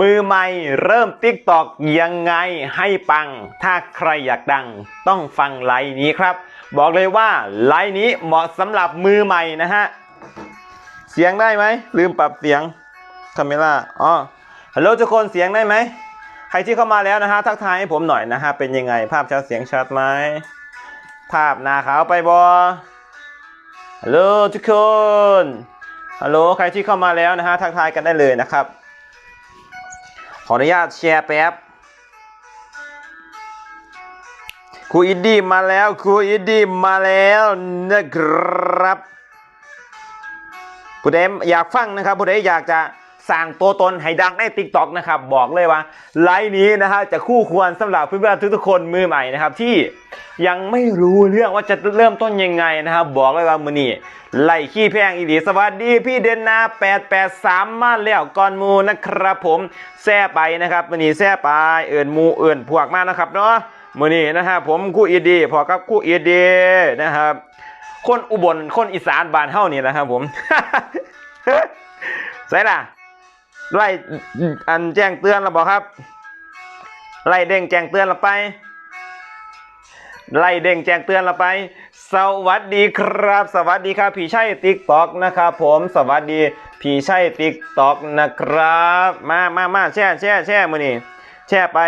มือใหม่เริ่มติ๊กตอกยังไงให้ปัง ถ้าใครอยากดัง ต้องฟังไลน์นี้ครับ บอกเลยว่าไลน์นี้เหมาะสำหรับมือใหม่นะฮะ เสียงได้ไหม ลืมปรับเสียงคาเมล่าอ๋อฮัลโหลทุกคนเสียงได้ไหม ใครที่เข้ามาแล้วนะฮะ ทักทายให้ผมหน่อยนะฮะ เป็นยังไงภาพชัดเสียงชัดไหม ภาพหน้าขาวไปบอฮัลโหลทุกคนฮัลโหลใครที่เข้ามาแล้วนะฮะ ทักทายกันได้เลยนะครับ ขออนุญาตแชร์แป๊บครูอิดดี้มาแล้วครูอิดดี้มาแล้วนะครับผู้ใดอยากฟังนะครับผู้ใดอยากจะ สั่งตัวตนให้ดังในติ๊กต็อกนะครับบอกเลยว่าไลน์นี้นะฮะจะคู่ควรสำหรับเพื่อนๆทุกๆคนมือใหม่นะครับที่ยังไม่รู้เรื่องว่าจะเริ่มต้นยังไงนะครับบอกเลยว่ามือนี้ไล่ขี้แพงอีดีสวัสดีพี่เดนนา 883 มาแล้วก่อนมูนะครับผมแซ่ไปนะครับมือนี้แซ่ไปเอื่นมูเอื่นพวกมากนะครับเนาะมือนี้นะฮะผมคู่อีดีพอกับคู่อีดีนะครับคนอุบลคนอีสานบ้านเฮานี่แหละครับผมใช่ล่ะ ไล่อันแจ้งเตือนเราบอกครับไล่เด้งแจ้งเตือนเราไปไล่เด้งแจ้งเตือนเราไป สวัสดีครับ สวัสดีครับพี่ชัยติ๊กต็อกนะครับผมสวัสดีพี่ชัยติ๊กต็อกนะครับ มามามาแช่แช่แช่มือนี่แช่ไป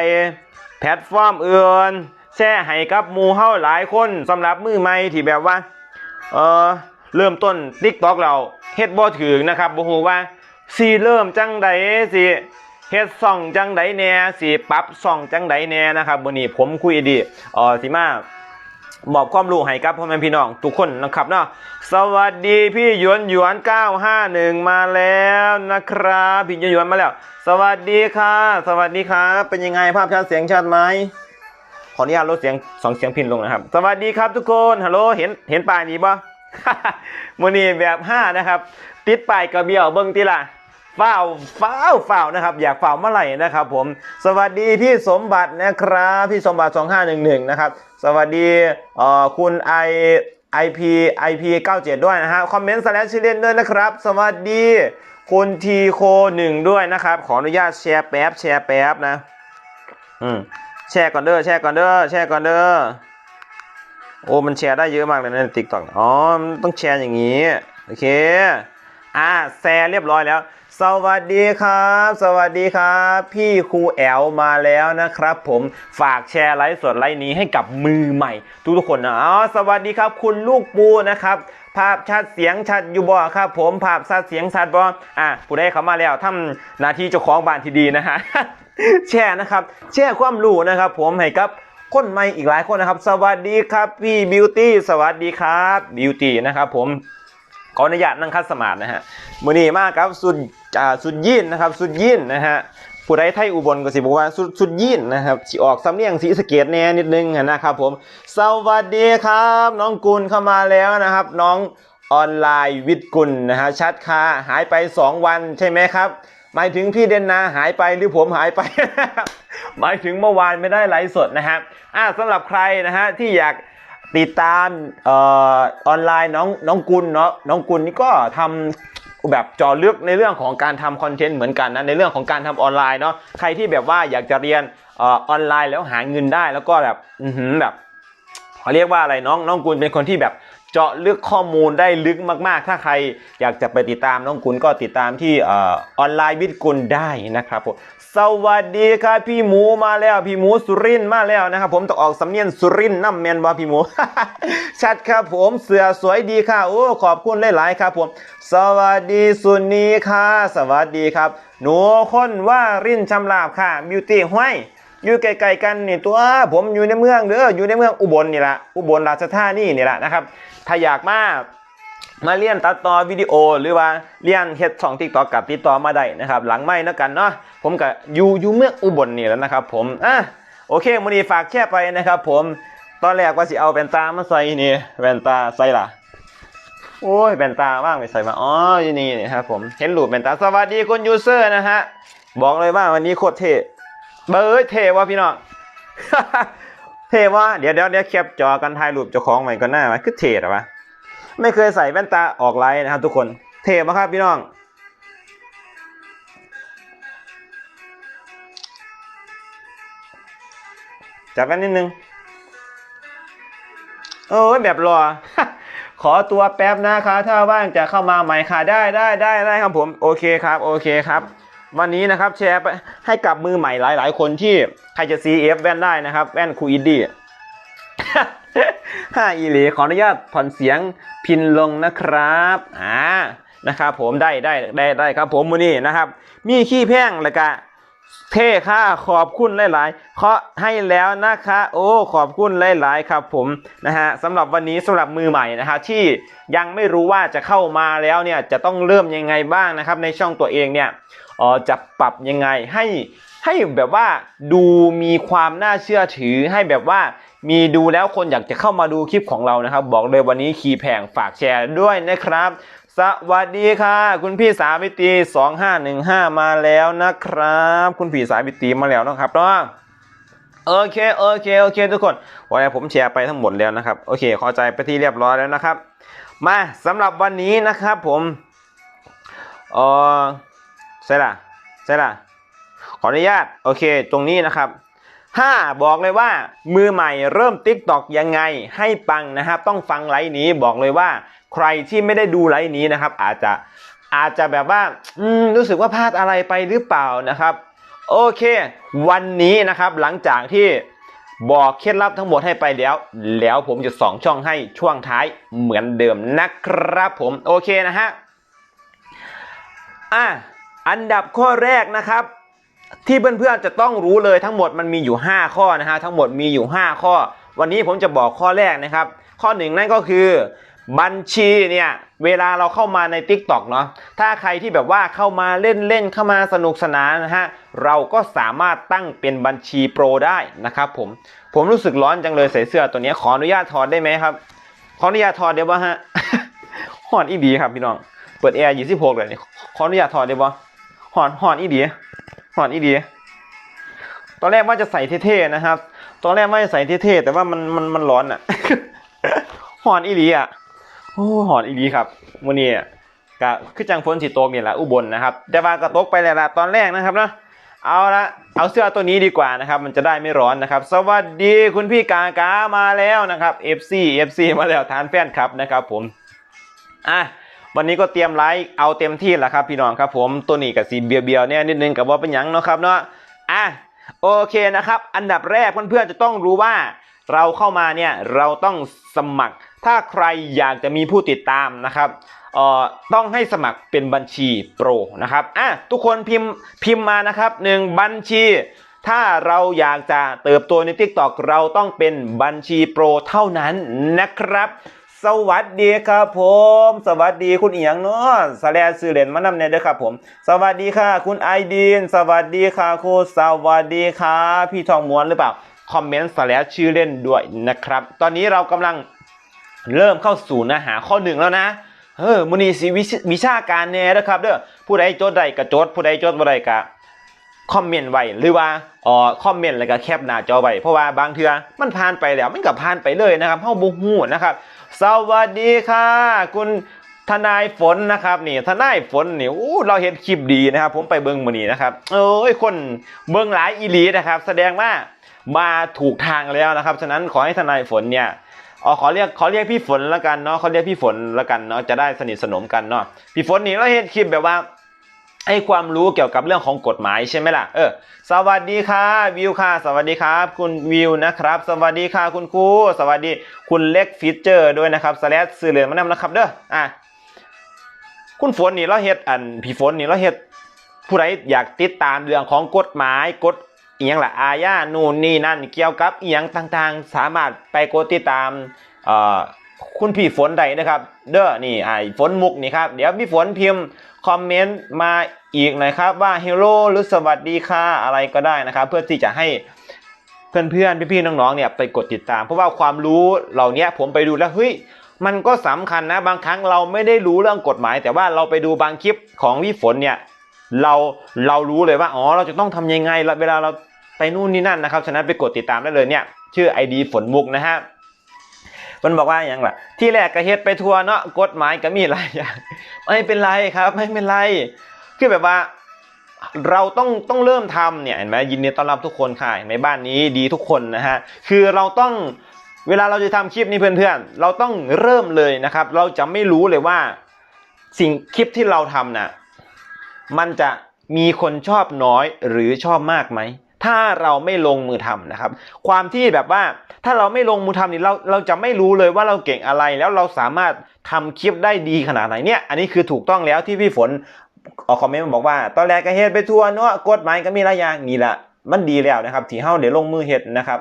แพลตฟอร์มอื่นแช่ให้กับมูเฮาหลายคนสำหรับมือใหม่ที่แบบว่าเออเริ่มต้น t ิ k t o k เราเฮ็ดบ่ถึงนะครับบ่ฮู้ว่า สิเริ่มจังใดสิเฮ็ดซ่องจังใดแน่สิปรับซ่องจังใดแน่นะครับวันนี้ผมคุยดีเออสิมามอบความรู้ให้กับพ่อแม่พี่น้องทุกคนนะครับเนาะสวัสดีพี่หยวนหยวน951 มาแล้วนะครับพี่หยวนหยวนมาแล้ว สวัสดีค่ะ สวัสดีครับเป็นยังไงภาพชัดเสียงชัดไหมขออนุญาตลดเสียงสองเสียงพินลงนะครับ สวัสดีครับทุกคนฮัลโหลเห็นเห็นป้ายนี้ปะมือนี้แบบห้านะครับ ติดป้ายกระเบี้ยวเบิ้งทีละฝ้าวฝ้าวฝ้าวนะครับ อยากฝ้าวเมื่อไหร่นะครับผม สวัสดีพี่สมบัตินะครับ พี่สมบัติ 2511 นะครับ สวัสดีเอ่อคุณไอ IP IP 97 ด้วยนะฮะ คอมเมนต์สแลชชื่อเล่นด้วยนะครับ สวัสดีคุณทีโคหนึ่งด้วยนะครับ ขออนุญาตแชร์แป๊บแชร์แป๊บนะ อืม แชร์ก่อนเด้อ แชร์ก่อนเด้อ แชร์ก่อนเด้อ โอ้ มันแชร์ได้เยอะมากเลยในติ๊กต็อกอ๋อ มันต้องแชร์อย่างนี้ โอเค อ่าแชร์เรียบร้อยแล้ว สวัสดีครับ สวัสดีครับ พี่ครูแอลมาแล้วนะครับผมฝากแชร์ไลฟ์สดไลฟ์นี้ให้กับมือใหม่ ทุกๆคนนะอ๋อสวัสดีครับ คุณลูกปูนะครับ ภาพชัดเสียงชัดอยู่บ่ครับ ผมภาพชัดเสียงชัดบ่อะผู้ใดเขามาแล้วทำหน้าที่เจ้าของบ้านที่ดีนะฮะแชร์นะครับ แชร์ความรู้นะครับ ผมให้กับคนใหม่อีกหลายคนนะครับ สวัสดีครับพี่บิวตี้สวัสดีครับบิวตี้นะครับผม ขออนุญาตนั่งคัดสมาธินะฮะมือนี้มากครับสุดอ่าสุดยินนะครับ สุดยินนะฮะผู้ใดไทยอุบลก็สิบอกว่าสุดสุดยินนะครับสิออกสำเนียงสีสะเกตแน่นิดนึงนะครับผมสวัสดีครับ น้องกุลเข้ามาแล้วนะครับ น้องออนไลน์วิทย์กุลนะฮะชัดคาหายไป 2 วันใช่ไหมครับหมายถึงพี่เดนนาหายไปหรือผมหายไป หมายถึงเมื่อวานไม่ได้ไลฟ์สดนะครับอ่าสำหรับใครนะฮะที่อยาก ติดตามออนไลน์น้องน้องกุลเนาะน้องกุลนี่ก็ทำแบบเจอลึกในเรื่องของการทำคอนเทนต์เหมือนกันนะในเรื่องของการทำออนไลน์เนาะใครที่แบบว่าอยากจะเรียนออนไลน์แล้วหาเงินได้แล้วก็แบบอือแบบเขาเรียกว่าอะไรน้องน้องกุลเป็นคนที่แบบเจาะลึกข้อมูลได้ลึกมาก ๆ ถ้าใครอยากจะไปติดตามน้องกุลก็ติดตามที่ออออนไลน์วิทย์กุลได้นะครับผม สวัสดีครับพี่หมูมาแล้วพี่หมูสุรินมาแล้วนะครับผมต้องออกสำเนียงสุรินน้ำแมนว่าพี่หมู ชัดครับผมเสือสวยดีค่ะโอ้ขอบคุณหลายๆครับผม สวัสดีสุนีค่ะสวัสดีครับ หนูคนว่ารินชำลาบค่ะบิวตี้ห้วยอยู่ไกลๆกันนี่ตัวผมอยู่ในเมืองเด้ออยู่ในเมืองอุบลนี่แหละอุบลราชธานีนี่แหละนะครับถ้าอยากมา มาเรียนตัดต่อวิดีโอหรือว่าเรียนเฮ็ดช่องทิกตอกกับติดต่อมาได้นะครับ หลังไม่นะกันเนาะผมก็อยู่อยู่เมืองอุบลนี่แล้วนะครับ ผมอะโอเคมือนี้ฝากแค่ไปนะครับ ผมตอนแรกว่าสิเอาแว่นตามาใส่นี่แว่นตาใส่ละโอ้ยแว่นตาว่างไปใส่มาอ๋ออยู่นี่นี่ครับผมเห็นรูปแว่นตาสวัสดีคุณยูเซอร์นะฮะบอกเลยว่าวันนี้โคตรเท่เบอร์เทวะพี่น้องเทวะเดี๋ยวเดี๋ยวเดี๋ยวแคปจอกันถ่ายรูปเจ้าของใหม่ก็น่าไหมคือเทหรอวะ ไม่เคยใส่แว่นตาออกไลน์นะครับทุกคน เทมาครับพี่น้อง จับกันนิดนึง โอ้ยแบบรอ ขอตัวแป๊บนะคะถ้าว่างจะเข้ามาใหม่ค่ะได้ได้ได้ได้ครับผม โอเคครับ โอเคครับ วันนี้นะครับแชร์ให้กับมือใหม่หลาย ๆ คนที่ใครจะ CF แว่นได้นะครับ แว่นคูอิดดี้ ห้าอีหลีขออนุญาตผ่อนเสียงพินลงนะครับอ่านะครับผมได้ได้ได้ได้ครับผมมือนี้นะครับ มีขี้แพงแล้วก็เท่ค่ะขอบคุณหลายๆเคาะให้แล้วนะคะ โอ้ขอบคุณหลายๆครับผมนะฮะสำหรับวันนี้สำหรับมือใหม่นะฮะที่ยังไม่รู้ว่าจะเข้ามาแล้วเนี่ยจะต้องเริ่มยังไงบ้างนะครับ ในช่องตัวเองเนี่ยเออจะปรับยังไงให้ให้แบบว่าดูมีความน่าเชื่อถือให้แบบว่า มีดูแล้วคนอยากจะเข้ามาดูคลิปของเรานะครับ บอกเลยวันนี้คีแพงฝากแชร์ด้วยนะครับ สวัสดีค่ะ คุณพี่สาวิตรี2515 มาแล้วนะครับ คุณพี่สาวิตรีมาแล้วนะครับเนาะโอเคโอเคโอเค ทุกคนวันนี้ผมแชร์ไปทั้งหมดแล้วนะครับโอเคเข้าใจไปที่เรียบร้อยแล้วนะครับ มาสำหรับวันนี้นะครับผมเออใช่ละใช่ละขออนุญาตโอเค ตรงนี้นะครับ 5 บอกเลยว่า มือใหม่เริ่ม t ิ k t o k ยังไงให้ปังนะครับ ต้องฟังไลฟ์นี้บอกเลยว่า ใครที่ไม่ได้ดูไลฟ์นี้นะครับ อาจจะอาจจะแบบว่าอืรู้สึกว่าพลาดอะไรไปหรือเปล่านะครับ โอเค วันนี้นะครับหลังจากที่บอกเคล็ดลับทั้งหมดให้ไปแล้ว แล้วผมจะสองช่องให้ช่วงท้ายเหมือนเดิมนะครับผมโอเคนะฮะอะอันดับข้อแรกนะครับ ที่เพื่อนๆจะต้องรู้เลยทั้งหมดมันมีอยู่ 5 ข้อนะฮะทั้งหมดมีอยู่ 5 ข้อ วันนี้ผมจะบอกข้อแรกนะครับ ข้อหนึ่งนั่นก็คือ บัญชีเนี่ยเวลาเราเข้ามาใน Tik t o อกเนาะถ้าใครที่แบบว่าเข้ามาเล่นเล่นๆเข้ามาสนุกสนานนะฮะเราก็สามารถตั้งเป็นบัญชีโปรได้นะครับผมผมรู้สึกร้อนจังเลยใส่เสื้อตัวนี้ขออนุญาตถอดได้ไหมครับ ขออนุญาตถอดเดี๋ยวบ่ฮะหอนอีบีครับพี่น้องเปิดแอร์ยี่สิบหกเลยนี่ขออนุญาตถอดได้บ่หอนหอนอีบี หอนอีดีตอนแรกว่าจะใส่เท่ๆนะครับ ตอนแรกว่าจะใส่เท่ๆแต่ว่ามันมันมันร้อนอะหอนอีดีอะโอ้หอนอีดีครับวันนี้กะคือจังฝนสีตกนี่แหละอุบลนะครับ แต่ว่ากระตกไปแล้วละตอนแรกนะครับนะเอาละเอาเสื้อตัวนี้ดีกว่านะครับ มันจะได้ไม่ร้อนนะครับ สวัสดีคุณพี่กากามาแล้วนะครับ FC FC มาแล้วทานแฟนครับนะครับผมอะ วันนี้ก็เตรียมไลฟ์เอาเต็มที่แล้วครับพี่น้องครับผมตัวนี้กับสีเบียวเบียวๆเนี่ยนิดนึงกับว่าเป็นหยังเนาะครับเนาะอะโอเคนะครับ อันดับแรกเพื่อนๆจะต้องรู้ว่า เราเข้ามาเนี่ยเราต้องสมัคร ถ้าใครอยากจะมีผู้ติดตามนะครับเอ่อต้องให้สมัครเป็นบัญชีโปรนะครับอะทุกคนพิมพ์พิมพ์มานะครับหนึ่งบัญชี ถ้าเราอยากจะเติบโตใน TikTok เราต้องเป็นบัญชีโปรเท่านั้นนะครับ สวัสดีครับผม สวัสดีคุณเอียงเนาะสแลนสื่อเหรนมานำเนี่ยเด้อครับผม สวัสดีค่ะ คุณไอดีน สวัสดีค่ะครูสวัสดีค่ะ พี่ทองม้วนหรือเปล่า คอมเมนต์สแลชชื่อเล่นด้วยนะครับ ตอนนี้เรากำลังเริ่มเข้าสู่เนื้อหาข้อหนึ่งแล้วนะเออมุนีสีวิชวิชาการแน่นะครับเด้อผู้ใดโจทย์ใดก็โจทย์ผู้ใดโจทย์บ่ใดก็คอมเมนต์ไว้หรือว่าอ่อคอมเมนต์แล้วก็แคปหน้าจอไว้เพราะว่าบางเทือมันผ่านไปแล้วมันก็ผ่านไปเลยนะครับเฮาบ่ฮู้นะครับ สวัสดีค่ะ คุณทนายฝนนะครับนี่ทนายฝนนี่อู้เราเห็นคลิปดีนะครับ ผมไปเบิ้งมือนี้นะครับเอ้ยคนเบิ้งหลายอีลีนะครับ แสดงว่ามาถูกทางแล้วนะครับ ฉะนั้นขอให้ทนายฝนเนี่ยอ๋อขอเรียกขอเรียกพี่ฝนแล้วกันเนาะเขาเรียกพี่ฝนแล้วกันเนาะจะได้สนิทสนมกันเนาะพี่ฝนนี่เราเห็นคลิปแบบว่า ให้ความรู้เกี่ยวกับเรื่องของกฎหมายใช่ไหมล่ะ เออ สวัสดีค่ะวิวค่ะ สวัสดีครับ คุณวิวนะครับ สวัสดีค่ะคุณครูสวัสดีคุณเล็กฟิเจอร์ด้วยนะครับสแลดสื่อเหลืองมานำนะครับเด้อ อะ คุณฝนนี่เราเฮ็ดอันพี่ฝนนี่เราเฮ็ดผู้ใดอยากติดตามเรื่องของกฎหมายกฎอียงล่ะอาญานู่นนี่นั่นเกี่ยวกับเอียงต่างๆ สามารถไปกดติดตามอ่อ คุณพี่ฝนได้นะครับ เด้อนี่ไอ้ฝนมุกนี่ครับ เดี๋ยวพี่ฝนพิมพ์คอมเมนต์มาอีกหน่อยครับว่าเฮลโลหรือสวัสดีค่ะอะไรก็ได้นะครับ เพื่อที่จะให้เพื่อนๆพี่ๆน้องๆเนี่ยไปกดติดตาม เพราะว่าความรู้เหล่านี้ผมไปดูแล้วเฮ้ยมันก็สำคัญนะบางครั้งเราไม่ได้รู้เรื่องกฎหมาย แต่ว่าเราไปดูบางคลิปของพี่ฝนเนี่ยเราเรารู้เลยว่าอ๋อเราจะต้องทำยังไงเวลาเราไปนู่นนี่นั่นนะครับฉะนั้นไปกดติดตามได้เลยเนี่ยชื่อ ID ฝนมุกนะฮะ มันบอกว่าอย่างล่ะ ที่แรกก็เฮ็ดไปทัวร์เนาะกฎหมายก็มีหลายอย่างไม่เป็นไรครับ ไม่เป็นไรคือแบบว่าเราต้องต้องเริ่มทำเนี่ยเห็นไหมยินดีต้อนรับทุกคนค่ะเห็นบ้านนี้ดีทุกคนนะฮะคือเราต้องเวลาเราจะทำคลิปนี้เพื่อนๆ เราต้องเริ่มเลยนะครับ เราจะไม่รู้เลยว่าสิ่งคลิปที่เราทำน่ะมันจะมีคนชอบน้อยหรือชอบมากไหม ถ้าเราไม่ลงมือทำนะครับ ความที่แบบว่าถ้าเราไม่ลงมือทำนี่เราเราจะไม่รู้เลยว่าเราเก่งอะไร แล้วเราสามารถทำคลิปได้ดีขนาดไหนเนี่ย อันนี้คือถูกต้องแล้วที่พี่ฝนออกคอมเมนต์มาบอกว่า ตอนแรกก็เฮ็ดไปทั่วเนาะกฎหมายก็มีหลายอย่างนี่แหละมันดีแล้วนะครับที่เฮาเดี๋ยวลงมือเฮ็ดนะครับ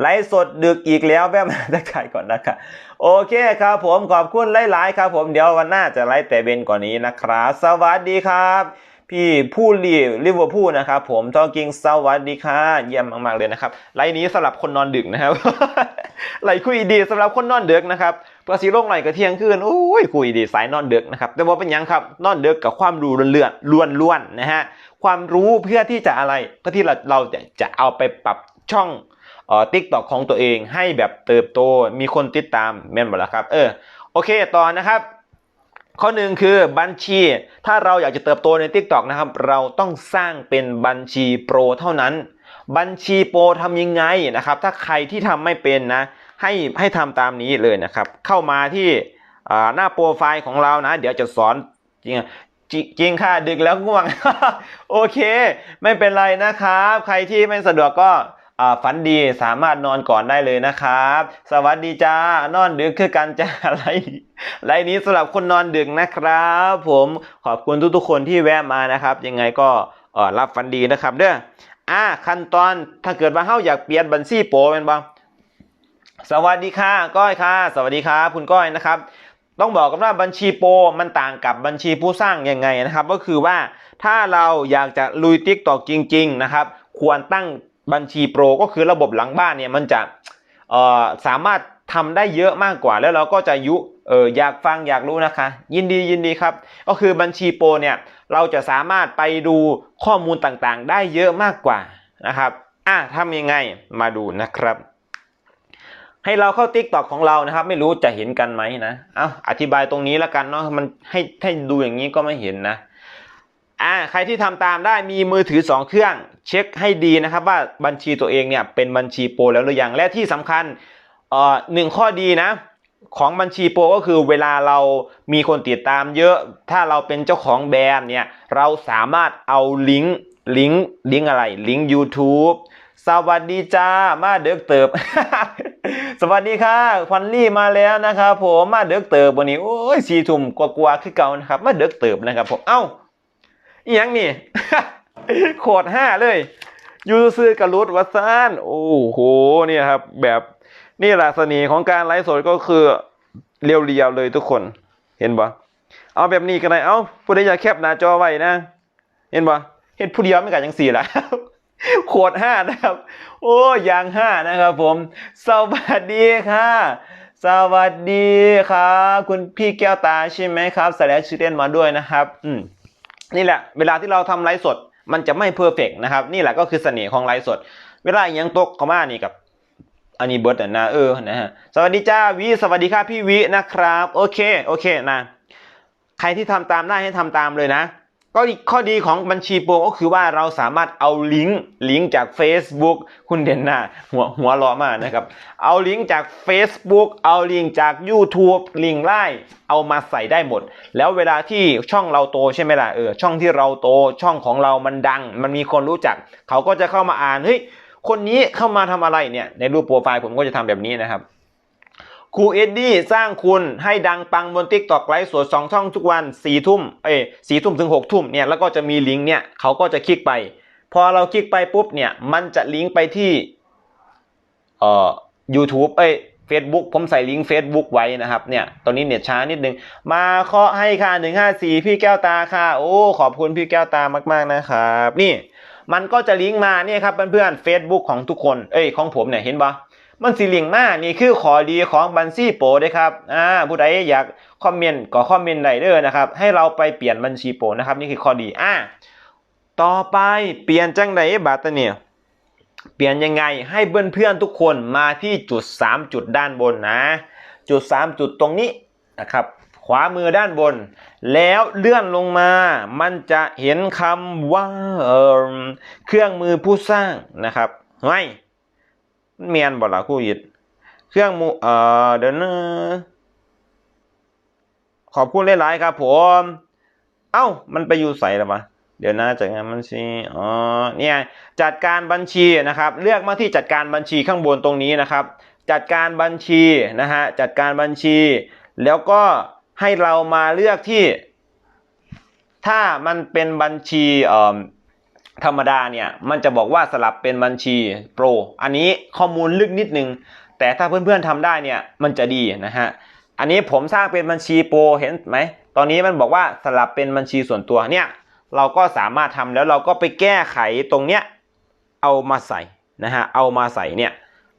ไลฟ์สดดึกอีกแล้วแป๊บมาทักทายก่อนนะครับโอเคครับผมขอบคุณหลายๆครับผมเดี๋ยววันหน้าจะไลฟ์แต่เบนกว่านี้นะครับ สวัสดีครับ พี่ผู้รีลิเวอร์พูลนะครับผมทอกิงสวัสดีค่ะเยี่ยมมาก ๆ เลยนะครับไลน์นี้สำหรับคนนอนดึกนะครับไลน์คุยดีสำหรับคนนอนดึกนะครับภาษีโลกไหลกระเที่ยงคืนโอ้ยคุยดีสายนอนดึกนะครับแต่ว่าเป็นยังครับนอนดึกกับความรู้เลื่อนล้วนๆนะฮะความรู้เพื่อที่จะอะไรเพื่อที่เราเราจะจะเอาไปปรับช่องเอ่อทิกตอกของตัวเองให้แบบเติบโตมีคนติดตามแม่นหมดแล้วครับเออโอเคต่อนะครับ ข้อหนึ่งคือบัญชี ถ้าเราอยากจะเติบโตใน Tik t o อกนะครับ เราต้องสร้างเป็นบัญชีโปรเท่านั้น บัญชีโปรทำยังไงนะครับ ถ้าใครที่ทำไม่เป็นนะ ให้ให้ทำตามนี้เลยนะครับ เข้ามาที่หน้าโปรไฟล์ของเรานะ เดี๋ยวจะสอนจริงจริงค่ะดึกแล้วง่วง โอเค ไม่เป็นไรนะครับ ใครที่ไม่สะดวกก็ ฝันดีสามารถนอนก่อนได้เลยนะครับ สวัสดีจ้านอนดึกคือกันจ้าอะไรไลน์นี้สำหรับคนนอนดึกนะครับ ผมขอบคุณทุกๆคนที่แวะมานะครับ ยังไงก็รับฟันดีนะครับ เด้ออ่าขั้นตอนถ้าเกิดว่าเฮาอยากเปลี่ยนบัญชีโปรเป็นบ้างสวัสดีค่ะก้อยค่ะ สวัสดีครับคุณก้อยนะครับ ต้องบอกกันว่าบัญชีโปรมันต่างกับบัญชีผู้สร้างยังไงนะครับ ก็คือว่าถ้าเราอยากจะลุยติ๊กตอกจริง ๆ นะครับ ควรตั้ง บัญชีโปรก็คือระบบหลังบ้านเนี่ยมันจะสามารถทำได้เยอะมากกว่า แล้วเราก็จะยุเอออยากฟังอยากรู้นะคะ ยินดียินดีครับ ก็คือบัญชีโปรเนี่ยเราจะสามารถไปดูข้อมูลต่างๆ ได้เยอะมากกว่านะครับอะทำยังไงมาดูนะครับ ให้เราเข้า Tik t o อกของเรานะครับ ไม่รู้จะเห็นกันไหมนะเอาอธิบายตรงนี้แล้วกันเนาะมันให้ให้ดูอย่างนี้ก็ไม่เห็นนะ อ่าใครที่ทำตามได้มีมือถือ 2 เครื่อง เช็คให้ดีนะครับว่าบัญชีตัวเองเนี่ยเป็นบัญชีโปรแล้วหรือยังและที่สำคัญเอ่อหนึ่งข้อดีนะของบัญชีโปรก็คือเวลาเรามีคนติดตามเยอะ ถ้าเราเป็นเจ้าของแบรนด์เนี่ยเราสามารถเอาลิงก์ลิงก์ลิงก์อะไรลิงก์ YouTube สวัสดีจ้ามาเด็กเติบ สวัสดีค่ะควันลี่มาแล้วนะครับผมมาเด็กเติบวันนี้โอ้ยสีทุ่มกว่าๆคือเก่านะครับ มาเด็กเติบนะครับผมเอ้า อีหยังนี่ โคตรห้าเลยยูซื้อกับรุดวัซานโอ้โหเนี่ยครับ แบบนี่แหละเสน่ห์ของการไลฟ์สดก็คือเรียวๆเลยทุกคนเห็นปะเอาแบบนี้กันเลยเอาผู้ใดอยากแคปหน้าจอไว้นะ เห็นปะเห็นผู้เดียวไม่กันยังสี่ละโคตรห้านะครับ โอ้ยางห้านะครับผม สวัสดีค่ะ สวัสดีครับคุณพี่แก้วตาใช่ไหมครับใส่แล้วชื่อเล่นมาด้วยนะครับ อืม นี่แหละเวลาที่เราทำไลฟ์สด มันจะไม่เพอร์เฟกนะครับ นี่แหละก็คือเสน่ห์ของไลฟ์สด เวลาอหยังตกเข้ามานี่กับอันนี้เบิร์ดนะเออนะฮะสวัสดีจ้าวิสวัสดีครับพี่วินะครับ โอเคโอเคนะ ใครที่ทำตามได้ให้ทำตามเลยนะ ก็ข้อดีของบัญชีโปรก็คือว่าเราสามารถเอาลิงก์ลิงก์จาก Facebook คุณเด่นหน้าหัวหัวเร้อมากนะครับ เอาลิงก์จาก Facebook เอาลิงก์จาก YouTube ลิงก์ไลน์เอามาใส่ได้หมด แล้วเวลาที่ช่องเราโตใช่ไหมล่ะเออช่องที่เราโตช่องของเรามันดัง มันมีคนรู้จัก เขาก็จะเข้ามาอ่านเฮ้ยคนนี้เข้ามาทำอะไรเนี่ยในรูปโปรไฟล์ผมก็จะทำแบบนี้นะครับ ครูเอ็ดดี้สร้างคุณให้ดังปังบน t ิ k t o k ไลฟ์สดสองช่องทุกวันสี่ทุ่มเอ้สี่ทุ่มถึงหกทุ่มเนี่ยแล้วก็จะมีลิงก์เนี่ยเขาก็จะคลิกไป พอเราคลิกไปปุ๊บเนี่ยมันจะลิงก์ไปที่เอ่อ YouTube เอ้ย Facebook ผมใส่ลิงก์ Facebook ไว้นะครับเนี่ยตอนนี้เน็ตช้านิดนึง มาเคาะให้ค่ะหนึ่งห้าสี่พี่แก้วตาค่ะ โอ้ขอบคุณพี่แก้วตามาก ๆนะครับ นี่ มันก็จะลิงก์มาเนี่ยครับเพื่อนๆ Facebook ของทุกคนเอ้ยของผมเนี่ยเห็นปะ มันสิลิงมานี่คือขอดีของบัญชีโปรเด้ครับอ่าผู้ใดอยากคอมเมนต์ก็คอมเมนต์ได้เด้อนะครับให้เราไปเปลี่ยนบัญชีโปรนะครับ นี่คือข้อดีอ่าต่อไปเปลี่ยนจังไดบัตรเนี่ยเปลี่ยนยังไงให้เพื่อนๆทุกคนมาที่จุด 3 จุดด้านบนนะ จุด 3 จุดตรงนี้นะครับ ขวามือด้านบน แล้วเลื่อนลงมา มันจะเห็นคำว่าเเครื่องมือผู้สร้างนะครับไม่ เมียนบอกละคู่ยิดเครื่องมือเอ่อเดี๋ยวนะขอบคุณหลายๆครับผม เอ้า มันไปอยู่ใส่แล้วปะเดี๋ยวนะจัดการบัญชี อ๋อ เนี่ย จัดการบัญชีนะครับ เลือกมาที่จัดการบัญชีข้างบนตรงนี้นะครับ จัดการบัญชีนะฮะ จัดการบัญชี แล้วก็ให้เรามาเลือกที่ ถ้ามันเป็นบัญชีเอ่อ ธรรมดาเนี่ยมันจะบอกว่าสลับเป็นบัญชีโปร อันนี้ข้อมูลลึกนิดนึง แต่ถ้าเพื่อนๆทำได้เนี่ยมันจะดีนะฮะ อันนี้ผมสร้างเป็นบัญชีโปรเห็นไหม ตอนนี้มันบอกว่าสลับเป็นบัญชีส่วนตัวเนี่ยเราก็สามารถทำแล้วเราก็ไปแก้ไขตรงเนี้ยเอามาใส่นะฮะเอามาใส่เนี่ย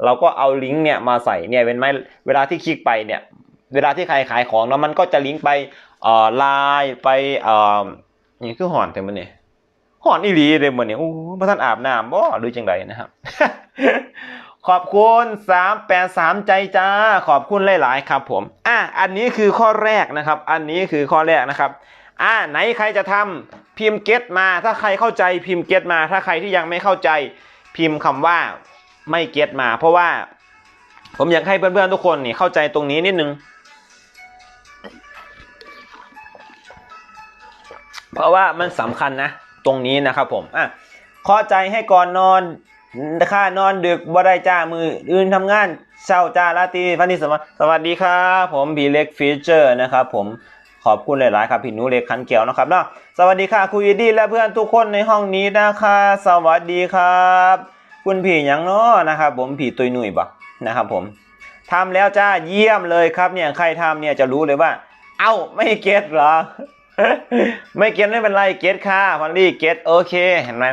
เราก็เอาลิงก์เนี่ยมาใส่เนี่ยเป็นไหมเวลาที่คลิกไปเนี่ยเวลาที่ใครขายของแล้วมันก็จะลิงก์ไปเอ่อไลน์ไปเอ่อนี่คือหอนแต่มันเนี่ย หอนอีหลีเลยมันเนี่ยโอ้พระท่านอาบน้ำบ่หรือจังไดนะครับ ขอบคุณ383ใจจ้า ขอบคุณหลาย ๆ ครับผมอะอันนี้คือข้อแรกนะครับ อันนี้คือข้อแรกนะครับอะไหนใครจะทำพิมพ์เก็ตมา ถ้าใครเข้าใจพิมพ์เก็ตมา ถ้าใครที่ยังไม่เข้าใจพิมพ์คำว่าไม่เก็ตมา เพราะว่า ผมอยากให้เพื่อนๆทุกคนนี่เข้าใจตรงนี้นิดนึง เพราะว่ามันสำคัญนะ ตรงนี้นะครับผมอะขอใจให้ก่อนนอนค่านอนดึกบ่ได้จ้ามืออื่นทำงานเช้าจ้าลาตรีพันธิสวัสดิ์สวัสดีครับผมพีเล็กฟีเจอร์นะครับผมขอบคุณหลาย ๆ ครับพี่นูเล็กขันเกียวนะครับเนาะสวัสดีค่ะคุยดีและเพื่อนทุกคนในห้องนี้นะคะสวัสดีครับ คุณผีหยังเนาะนะครับผมผีตุยหนุ่ยปะนะครับผมทำแล้วจ้าเยี่ยมเลยครับเนี่ยใครทำเนี่ยจะรู้เลยว่า เอ้าไม่เก็ตเหรอ ไม่เก็ตไม่เป็นไรเก็ตค่ะพันลี่เก็ตโอเคเห็นไหม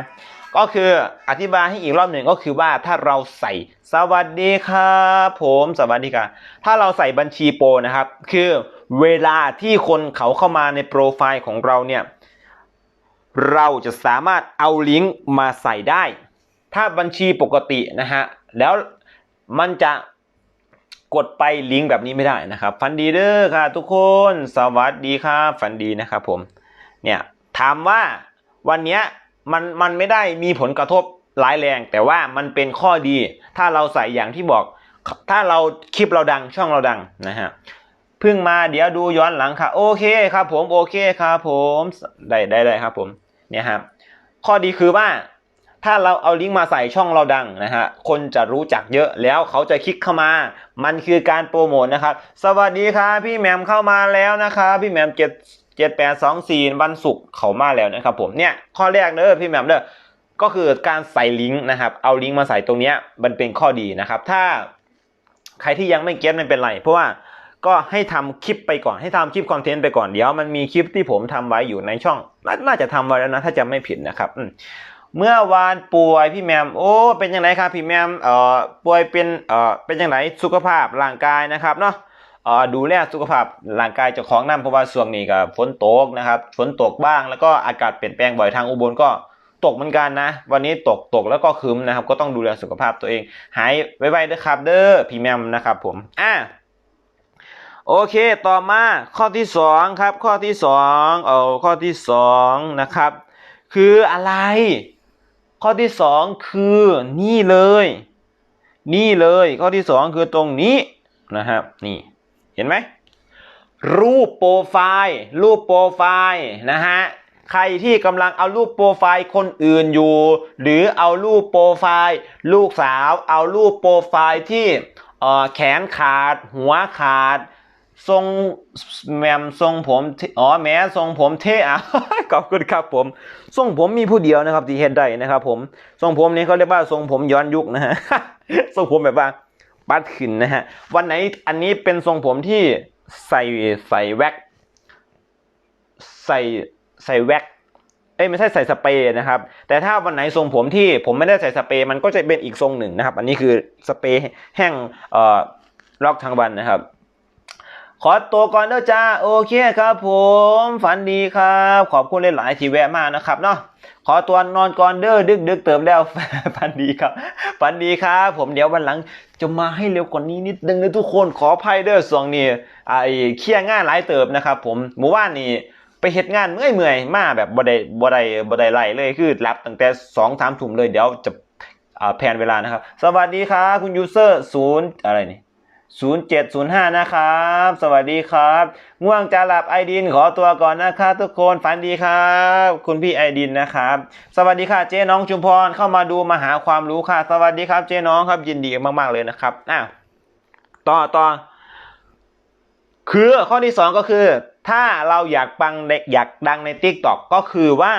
ก็คืออธิบายให้อีกรอบหนึ่งก็คือว่าถ้าเราใส่สวัสดีครับผมสวัสดีครับถ้าเราใส่บัญชีโปรนะครับ คือเวลาที่คนเขาเข้ามาในโปรไฟล์ของเราเนี่ยเราจะสามารถเอาลิงก์มาใส่ได้ ถ้าบัญชีปกตินะฮะแล้วมันจะ กดไปลิงก์แบบนี้ไม่ได้นะครับฝันดีเด้อค่ะทุกคนสวัสดีครับฝันดีนะครับผมเนี่ยถามว่าวันนี้มันมันไม่ได้มีผลกระทบร้ายแรง แต่ว่ามันเป็นข้อดี ถ้าเราใส่อย่างที่บอก ถ้าเราคลิปเราดังช่องเราดังนะฮะเพิ่งมาเดี๋ยวดูย้อนหลังค่ะ โอเคครับผมโอเคครับผมได้ได้ได้ครับผมเนี่ยครับข้อดีคือว่า ถ้าเราเอาลิงก์มาใส่ช่องเราดังนะฮะ คนจะรู้จักเยอะแล้วเขาจะคลิกเข้ามา มันคือการโปรโมทนะครับ สวัสดีครับพี่แหม่มเข้ามาแล้วนะครับพี่แหม่มเจ็ดเจ็ดแปดสองสี่วันศุกร์เขามาแล้วนะครับผมเนี่ยข้อแรกเด้อพี่แหม่มเด้อก็คือการใส่ลิงก์นะครับ เอาลิงก์มาใส่ตรงเนี้ยมันเป็นข้อดีนะครับ ถ้าใครที่ยังไม่เก็ตไม่เป็นไร เพราะว่าก็ให้ทำคลิปไปก่อนให้ทำคลิปคอนเทนต์ไปก่อนเดี๋ยวมันมีคลิปที่ผมทำไว้อยู่ในช่อง น่าจะทำไว้แล้วนะถ้าจะไม่ผิดนะครับอื เมื่อวานป่วยพี่แมมโอ้เป็นยังไงครับพี่แมมเอ่อป่วยเป็นเอ่อเป็นยังไงสุขภาพร่างกายนะครับเนาะเอ่อดูแลสุขภาพร่างกายเจ้าของน้ำเพราะว่าช่วงนี้ก็ฝนตกนะครับฝนตกบ้างแล้วก็อากาศเปลี่ยนแปลงบ่อยทางอุบลก็ตกเหมือนกันนะ วันนี้ตกตกแล้วก็คืมนะครับ ก็ต้องดูแลสุขภาพตัวเอง หายไวๆเด้อครับ เด้อพี่แมมนะครับผมอะโอเคต่อมาข้อที่สองครับข้อที่สองเอข้อที่สองนะครับคืออะไร ข้อที่สองคือนี่เลย นี่เลย ข้อที่สองคือตรงนี้นะครับ นี่เห็นไหมรูปโปรไฟล์รูปโปรไฟล์นะฮะใครที่กำลังเอารูปโปรไฟล์คนอื่นอยู่ หรือเอารูปโปรไฟล์ลูกสาว เอารูปโปรไฟล์ที่แขนขาด หัวขาด ทรงแมมทรงผมอ๋อแม้ทรงผมเท่อะขอบคุณครับผมทรงผมมีผู้เดียวนะครับ ที่เฮ็ดได้นะครับ ผมทรงผมนี้เขาเรียกว่าทรงผมย้อนยุคนะฮะทรงผมแบบว่าปัดขึ้นนะฮะวันไหนอันนี้เป็นทรงผมที่ใส่ใส่แว็ก ใส่ใส่แว็กเอ้ยไม่ใช่ใส่สเปรย์นะครับ แต่ถ้าวันไหนทรงผมที่ผมไม่ได้ใส่สเปรย์มันก็จะเป็นอีกทรงหนึ่งนะครับ อันนี้คือสเปรย์แห้งเอ่อล็อกทางวันนะครับ ขอตัวก่อนเด้อจ้าโอเคครับผมฝันดีครับ ขอบคุณหลายๆที่แวะมานะครับเนาะขอตัวนอนก่อนเด้อดึกดึกๆเติมแล้วฝันดีครับฝันดีครับ ผมเดี๋ยววันหลังจะมาให้เร็วกว่านี้นิดนึงนะทุกคนขออภัยเด้อสองนี่ไอ้เคลียร์งานหลายเติบนะครับผมเมื่อวานนี้ไปเฮ็ดงานเมื่อยเมื่อยๆมาแบบบ่ได้บ่ได้บ่ได้ไล่เลยคือรับตั้งแต่สองสามทุ่มเลยเดี๋ยวจะแผนเวลานะครับ สวัสดีครับคุณยูเซอร์ศูนย์อะไรนี่ ศูนย์เจ็ดศูนะครับ สวัสดีครับ ง่วงจะหลับไอดินขอตัวก่อนนะครับทุกคนฝันดีครับ คุณพี่ไอดินนะครับ สวัสดีค่ะเจ๊น้องชุมพรเข้ามาดูมาหาความรู้ค่ะ สวัสดีครับเจ๊น้องครับยินดีมากๆเลยนะครับอ้าวต่อต่อคือข้อที่สองก็คือ ถ้าเราอยากปังอยากดังใน t ิ k t o k ก็คือว่า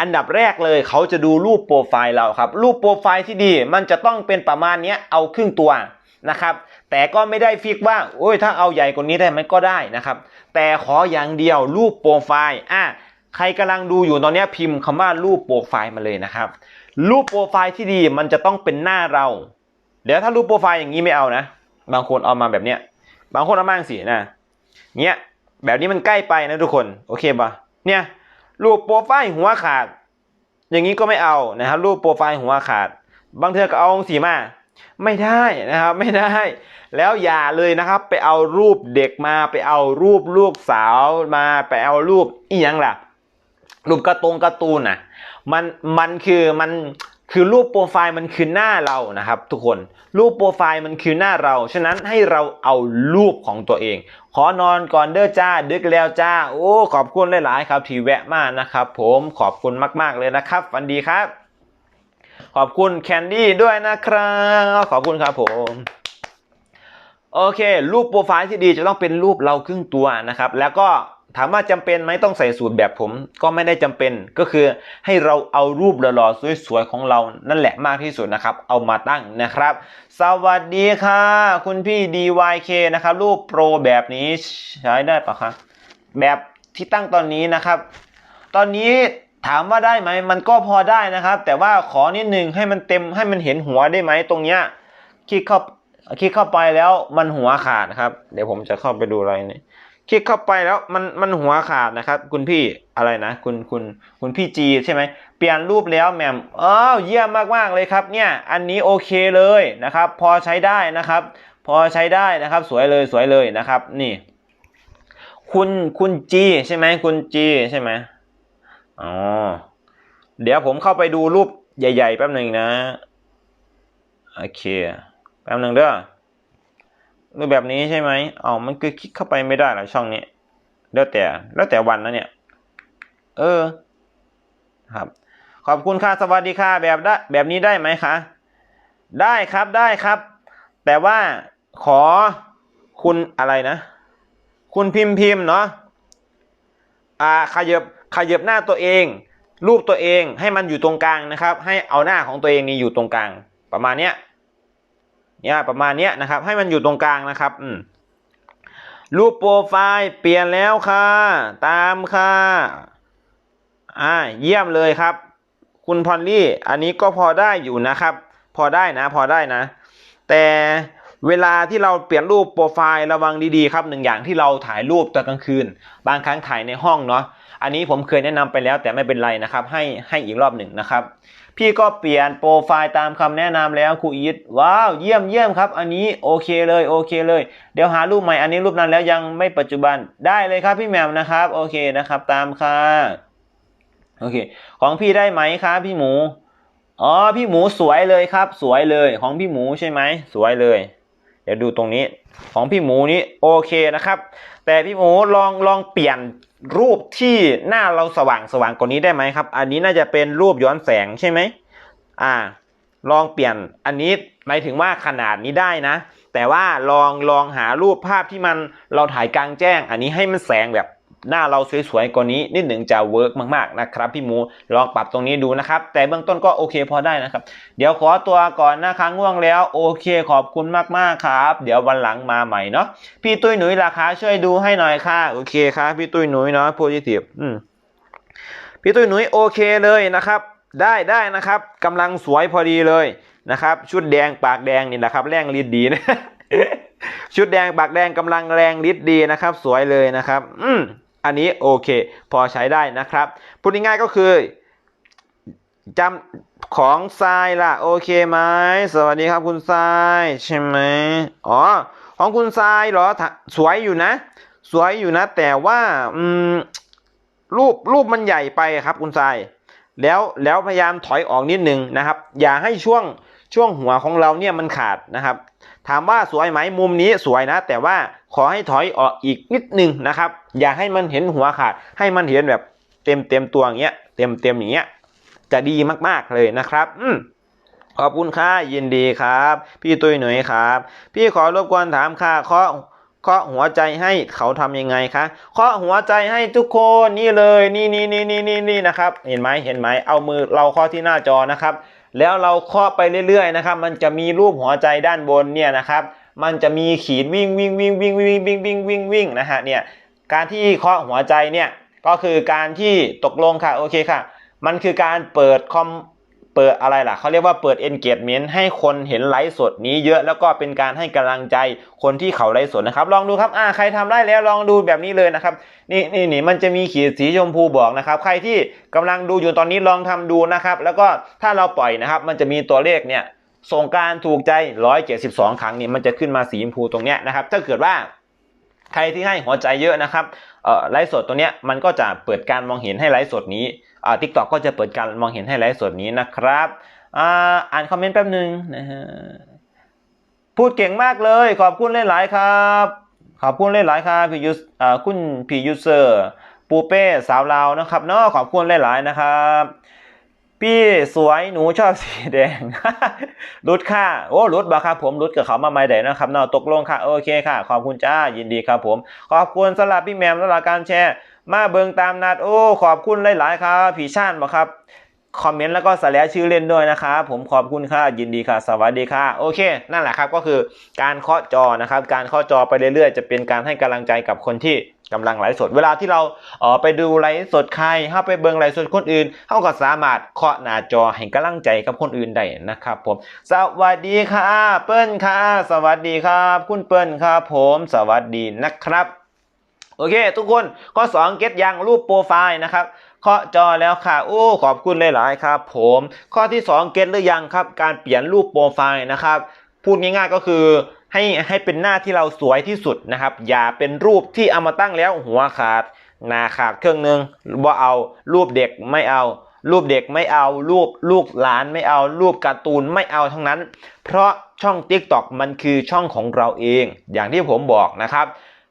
อันดับแรกเลยเขาจะดูรูปโปรไฟล์เราครับ รูปโปรไฟล์ที่ดี มันจะต้องเป็นประมาณนี้เอาครึ่งตัว นะครับ แต่ก็ไม่ได้ฟิกว่าโอ้ยถ้าเอาใหญ่กว่านี้ได้ไหมก็ได้นะครับ แต่ขออย่างเดียวรูปโปรไฟล์อะใครกำลังดูอยู่ตอนนี้พิมพ์คำว่ารูปโปรไฟล์มาเลยนะครับ รูปโปรไฟล์ที่ดีมันจะต้องเป็นหน้าเรา เดี๋ยวถ้ารูปโปรไฟล์อย่างนี้ไม่เอานะ บางคนเอามาแบบเนี้ย บางคนเอามั่งสีนะเนี้ยแบบนี้มันใกล้ไปนะทุกคนโอเคปะเนี่ยรูปโปรไฟล์หัวขาด อย่างนี้ก็ไม่เอานะครับรูปโปรไฟล์หัวขาด บางเธอก็เอาสีมา ไม่ได้นะครับไม่ได้ แล้วอย่าเลยนะครับ ไปเอารูปเด็กมาไปเอารูปลูกสาวมาไปเอารูปอีหยังล่ะ รูปกระตรงการ์ตูนน่ะมันมันคือมันคือรูปโปรไฟล์มันคือหน้าเรานะครับ ทุกคนรูปโปรไฟล์มันคือหน้าเรา ฉะนั้นให้เราเอารูปของตัวเอง ขอนอนก่อนเด้อจ้า ดึกแล้วจ้า โอ้ ขอบคุณหลาย ๆ ครับที่แวะมานะครับ ผมขอบคุณมาก ๆ เลยนะครับฝันดีครับ ขอบคุณแคนดี้ด้วยนะครับ ขอบคุณครับผมโอเค รูปโปรไฟล์ที่ดีจะต้องเป็นรูปเราครึ่งตัวนะครับ แล้วก็ถามว่าจำเป็นไหมต้องใส่สูตรแบบผม ก็ไม่ได้จำเป็นก็คือให้เราเอารูปหล่อๆสวยๆของเรานั่นแหละมากที่สุดนะครับ เอามาตั้งนะครับ สวัสดีค่ะ คุณพี่ DYK นะครับ รูปโปรแบบนี้ใช้ได้ปะคะแบบที่ตั้งตอนนี้นะครับ ตอนนี้ ถามว่าได้ไหมมันก็พอได้นะครับ แต่ว่าขอนิดนึงให้มันเต็มให้มันเห็นหัวได้ไหมตรงเนี้ยคลิกเข้าคลิกเข้าไปแล้วมันหัวขาดนะครับ เดี๋ยวผมจะเข้าไปดูอะไรนี่คลิกเข้าไปแล้วมันมันหัวขาดนะครับ คุณพี่อะไรนะ คุณคุณคุณพี่จีใช่ไหมเปลี่ยนรูปแล้วแหมมอ้าวเยี่ยมมากๆเลยครับ เนี่ยอันนี้โอเคเลยนะครับ พอใช้ได้นะครับ พอใช้ได้นะครับ สวยเลยสวยเลยนะครับ นี่ คุณคุณจีใช่ไหมคุณจีใช่ไหม อ๋อ เดี๋ยวผมเข้าไปดูรูปใหญ่ ๆ แป๊บหนึ่งนะ โอเค แป๊บหนึ่งเด้อ รูปแบบนี้ใช่ไหมอ๋อมันคือคลิกเข้าไปไม่ได้หรอช่องนี้ แล้วแต่ แล้วแต่วันนะเนี่ย เออ ครับ ขอบคุณค่ะ สวัสดีค่ะ แบบได้ แบบนี้ได้ไหมคะ ได้ครับ ได้ครับ แต่ว่าขอคุณอะไรนะ คุณพิมพ์พิมพ์เนาะ อ่า ขยับ ขยับหน้าตัวเอง รูปตัวเองให้มันอยู่ตรงกลางนะครับ ให้เอาหน้าของตัวเองนี่อยู่ตรงกลาง ประมาณเนี้ยเนี่ยประมาณเนี้ยนะครับ ให้มันอยู่ตรงกลางนะครับอืมรูปโปรไฟล์เปลี่ยนแล้วค่ะ ตามค่ะอ่าเยี่ยมเลยครับ คุณพอลลี่ อันนี้ก็พอได้อยู่นะครับ พอได้นะ พอได้นะ แต่เวลาที่เราเปลี่ยนรูปโปรไฟล์ระวังดีๆครับหนึ่งอย่างที่เราถ่ายรูปตอนกลางคืน บางครั้งถ่ายในห้องเนาะ อันนี้ผมเคยแนะนำไปแล้วแต่ไม่เป็นไรนะครับ ให้ให้อีกรอบหนึ่งนะครับ พี่ก็เปลี่ยนโปรไฟล์ตามคำแนะนำแล้วครูอีทว้าวเยี่ยมเยี่ยมครับ อันนี้โอเคเลยโอเคเลย เดี๋ยวหารูปใหม่อันนี้รูปนั้นแล้วยังไม่ปัจจุบันได้เลยครับพี่แม่มนะครับโอเคนะครับ ตามค่ะโอเค ของพี่ได้ไหมครับพี่หมูอ๋อพี่หมูสวยเลยครับ สวยเลยของพี่หมูใช่ไหมสวยเลย เดี๋ยวดูตรงนี้ ของพี่หมูนี้โอเคนะครับ แต่พี่หมูลองลองเปลี่ยน รูปที่หน้าเราสว่างสว่างกว่านี้ได้ไหมครับ อันนี้น่าจะเป็นรูปย้อนแสงใช่ไหมอ่า ลองเปลี่ยนอันนี้หมายถึงว่าขนาดนี้ได้นะ แต่ว่าลองลองหารูปภาพที่มันเราถ่ายกลางแจ้ง อันนี้ให้มันแสงแบบ หน้าเราสวยๆกว่านี้นิดหนึ่งจะเวิร์กมากๆนะครับพี่หมูลองปรับตรงนี้ดูนะครับ แต่เบื้องต้นก็โอเคพอได้นะครับ เดี๋ยวขอตัวก่อนนะคะง่วงแล้วโอเคขอบคุณมากๆครับ เดี๋ยววันหลังมาใหม่เนาะพี่ตุ้ยหนุ่ยราคาช่วยดูให้หน่อยค่ะโอเคครับพี่ตุ้ยหนุ่ยเนาะโพซิทีฟอืมพี่ตุ้ยหนุ่ยโอเคเลยนะครับ ได้ได้นะครับกำลังสวยพอดีเลยนะครับ ชุดแดงปากแดงนี่แหละครับแรงรีดดีนะชุดแดงปากแดงกำลังแรงฤทธิ์ดีนะครับ สวยเลยนะครับ อืม อันนี้โอเค พอใช้ได้นะครับพูดง่ายๆก็คือจำของทรายล่ะโอเคไหมสวัสดีครับคุณทรายใช่ไหมอ๋อของคุณทรายเหรอถสวยอยู่นะ สวยอยู่นะ แต่ว่าอืมรูปรูปมันใหญ่ไปครับคุณทราย แล้วแล้วพยายามถอยออกนิดนึงนะครับ อย่าให้ช่วง ช่วงหัวของเราเนี่ยมันขาดนะครับ ถามว่าสวยไหมมุมนี้สวยนะ แต่ว่าขอให้ถอยออกอีกนิดนึงนะครับ อย่าให้มันเห็นหัวขาด ให้มันเห็นแบบเต็มเต็มตัวอย่างเงี้ยเต็มเต็มอย่างเงี้ยจะดีมากๆเลยนะครับอืมขอบคุณค่ะยินดีครับ พี่ตุ้ยหน่อยครับ พี่ขอรบกวนถามค่ะเคาะเคาะหัวใจให้เขาทำยังไงคะเคาะหัวใจให้ทุกคนนี่เลยนี่นี่นี่นี่นี่นี่นะครับ เห็นไหมเห็นไหมเอามือเราเคาะที่หน้าจอนะครับ แล้วเราเคาะไปเรื่อยๆนะครับ มันจะมีรูปหัวใจด้านบนเนี่ยนะครับ มันจะมีขีดวิ่งวิ่งวิ่งวิ่งวิ่งวิ่งวิ่งวิ่งวิ่งนะฮะเนี่ยการที่เคาะหัวใจเนี่ยก็คือการที่ตกลงค่ะโอเคค่ะ มันคือการเปิดคอม เปิดอะไรล่ะเขาเรียกว่าเปิด engagement ให้คนเห็นไลฟ์สดนี้เยอะแล้วก็เป็นการให้กำลังใจคนที่เขาไลฟ์สดนะครับ ลองดูครับอ่าใครทำได้แล้วลองดูแบบนี้เลยนะครับ นี่นี่นี่มันจะมีขีดสีชมพูบอกนะครับ ใครที่กำลังดูอยู่ตอนนี้ลองทำดูนะครับ แล้วก็ถ้าเราปล่อยนะครับ มันจะมีตัวเลขเนี่ยส่งการถูกใจ 172 ครั้งนี่มันจะขึ้นมาสีชมพูตรงเนี้ยนะครับ ถ้าเกิดว่าใครที่ให้หัวใจเยอะนะครับเอ่อไลฟ์สดตัวเนี้ยมันก็จะเปิดการมองเห็นให้ไลฟ์สดนี้ ทิกตอกก็จะเปิดการมองเห็นให้ไลฟ์สดนี้นะครับอ่าอ่านคอมเมนต์แป๊บหนึ่งนะฮะพูดเก่งมากเลย ขอบคุณหลาย ๆ ครับ ขอบคุณหลาย ๆ ครับพี่ยูสอ่าคุณพี่ยูเซอร์ปูเป้สาวลาวนะครับเนาะขอบคุณหลาย ๆ นะครับพี่สวยหนูชอบสีแดงรุดค่ะ โอ้รุดบ่ครับผมรุดกับเขามาไม่ได้นะครับเนาะตกลงค่ะ โอเคค่ะ ขอบคุณจ้ายินดีครับผม ขอบคุณสำหรับพี่แมมสำหรับการแชร์ มาเบิงตามนัดโอ้ขอบคุณหลายๆครับพี่ชาญบ่ครับคอมเมนต์แล้วก็สแลชชื่อเล่นด้วยนะครับผมขอบคุณค่ะยินดีค่ะ สวัสดีค่ะ โอเค นั่นแหละครับก็คือการเคาะจอนะครับ การเคาะจอไปเรื่อยๆ จะเป็นการให้กำลังใจกับคนที่กำลังไลฟ์สด เวลาที่เราเออไปดูไลฟ์สดใครเข้าไปเบิงไลฟ์สดคนอื่นเขาก็สามารถเคาะหน้าจอให้กำลังใจกับคนอื่นได้นะครับผม สวัสดีค่ะ เปิ้ลค่ะ สวัสดีครับ คุณเปิ้ลครับผม สวัสดีนะครับ โอเค ทุกคนข้อ 2 เก็ตยังรูปโปรไฟล์นะครับเคาะจอแล้วค่ะ โอ้ ขอบคุณหลาย ๆ ครับ ผม ข้อที่ 2 เก็ตหรือยังครับ การเปลี่ยนรูปโปรไฟล์นะครับพูดง่าย ๆ ก็คือให้ให้เป็นหน้าที่เราสวยที่สุดนะครับ อย่าเป็นรูปที่เอามาตั้งแล้วหัวขาดหน้าขาดเครื่องนึงว่าเอารูปเด็กไม่เอา รูปเด็กไม่เอารูปลูกหลานไม่เอา รูปการ์ตูนไม่เอาทั้งนั้น เพราะช่อง TikTok มันคือช่องของเราเอง อย่างที่ผมบอกนะครับ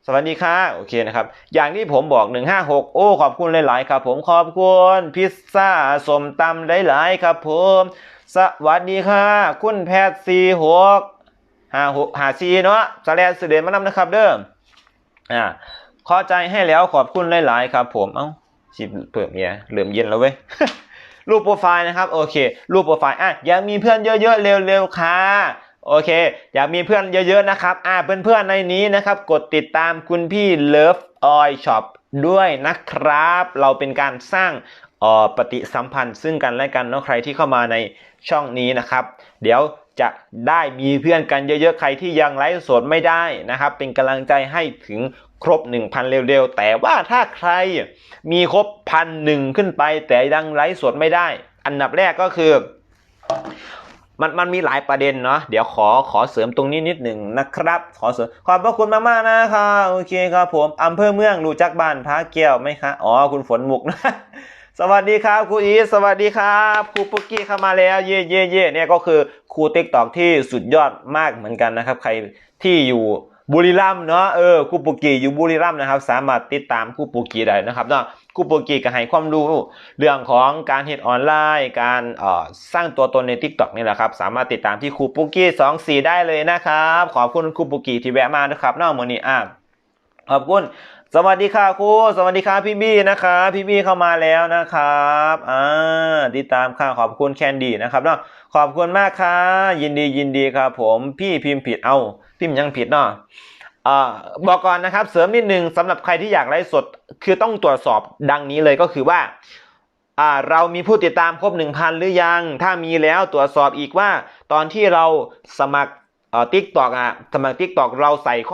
สวัสดีค่ะโอเคนะครับ อย่างที่ผมบอก 156 โอ้ ขอบคุณหลาย ๆ ครับ ผมขอบคุณพิซซ่าสมตำหลาย ๆ ครับผม สวัสดีค่ะ คุณแพทย์สี่หกหาหกหาซีเนาะสแลนสเดนมานำนะครับ เด้ออ่าขอใจให้แล้วขอบคุณหลาย ๆ ครับผมเอ้าสิเปิดเนี่ยเหลื่อมเย็นแล้วเว้ยรูปโปรไฟล์นะครับ โอเค รูปโปรไฟล์อะอยากมีเพื่อนเยอะ ๆ เร็ว ๆ ค่ะ โอเค อยากมีเพื่อนเยอะๆนะครับอ่าเพื่อนๆในนี้นะครับกดติดตามคุณพี่ Love Oil Shop ด้วยนะครับ เราเป็นการสร้างออปฏิสัมพันธ์ซึ่งกันและกันเนาะใครที่เข้ามาในช่องนี้นะครับ เดี๋ยวจะได้มีเพื่อนกันเยอะๆ ใครที่ยังไลฟ์สดไม่ได้นะครับ เป็นกำลังใจให้ถึงครบ 1,000 เร็วๆ แต่ว่าถ้าใครมีครบพันหนึ่งขึ้นไป แต่ยังไลฟ์สดไม่ได้ อันดับแรกก็คือ มันมันมีหลายประเด็นเนาะเดี๋ยวขอขอเสริมตรงนี้นิดหนึ่งนะครับ ขอเสริมขอบพระคุณมากมากนะคะโอเคครับผมอำเภอเมืองรู้จักบ้านพระแก้วไหมคะอ๋อคุณฝนมุกนะสวัสดีครับครูอีสวัสดีครับครูปุกกี้เข้ามาแล้วเย่เย่เย่เนี่ยก็คือครูติ๊กตอกที่สุดยอดมากเหมือนกันนะครับ ใครที่อยู่ บุรีรัมย์เนาะเออคูปุกกี้อยู่บุรีรัมย์นะครับ สามารถติดตามคูปุกกี้ได้นะครับเนาะคูปุกกี้ก็ให้ความรู้เรื่องของการเฮ็ดออนไลน์ การเอ่อสร้างตัวตนใน TikTok นี่แหละครับ สามารถติดตามที่คูปุกกี้24ได้เลยนะครับ ขอบคุณคูปุกกี้ที่แวะมานะครับนอกมือนี้อะขอบคุณ สวัสดีค่ะครูสวัสดีครับพี่บี้นะคะพี่บี้เข้ามาแล้วนะครับอ่าติดตามค่ะขอบคุณแคนดี้นะครับเนาะขอบคุณมากค่ะยินดียินดีครับผมพี่พิมพ์ผิดเอา พิมพ์ยังผิดเนาะอ่าบอกก่อนนะครับเสริมนิดนึงสำหรับใครที่อยากไลฟ์สดคือต้องตรวจสอบดังนี้เลยก็คือว่าอ่าเรามีผู้ติดตามครบ 1,000 หรือยัง ถ้ามีแล้วตรวจสอบอีกว่า ตอนที่เราสมัครเอ่อทิกตอกอะสมัครติ๊กตอกเราใส่ข้อ